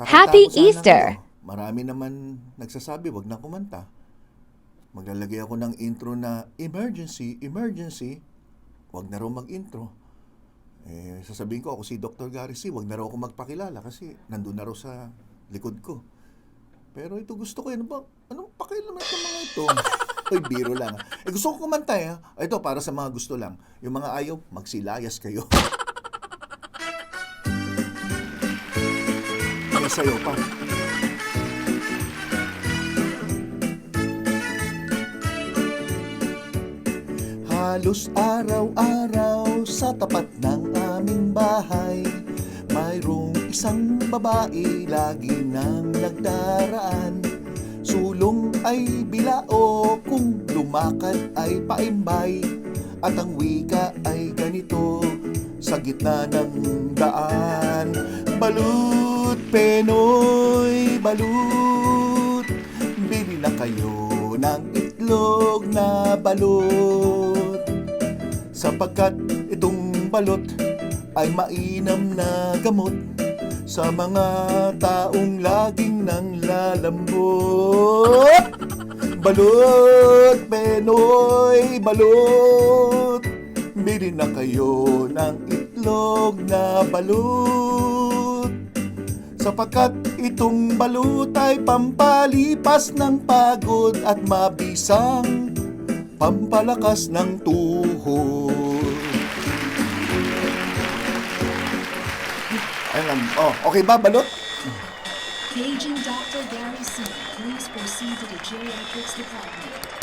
Kakanta Happy ko sana Easter! kayo. Marami naman nagsasabi, wag na kumanta. Maglalagay ako ng intro na emergency, emergency. Wag na raw mag-intro. Eh, sasabihin ko ako si Dr. Gary C. Wag na raw ako magpakilala kasi nandun na raw sa likod ko. Pero ito gusto ko, ano ba? Anong pakialam ito mga ito? Uy, biro lang. Eh, gusto ko kumanta eh. Ito, para sa mga gusto lang. Yung mga ayaw, magsilayas kayo. sayo pa. Halos araw-araw sa tapat ng aming bahay Mayroong isang babae lagi nang nagdaraan Sulong ay bilao kung lumakad ay paimbay At ang wika ay ganito sa gitna ng daan Balut, Penoy, balut. Bili na kayo ng itlog na balot Sapagkat itong balot ay mainam na gamot Sa mga taong laging nang lalambot. Balot, Penoy, balot Bili na kayo ng itlog na balot Sapagkat itong balut ay pampalipas ng pagod at mabisang pampalakas ng tuhod. Ayan, oh, okay ba, balot? Paging Dr. Gary C. Please proceed to the geriatrics department.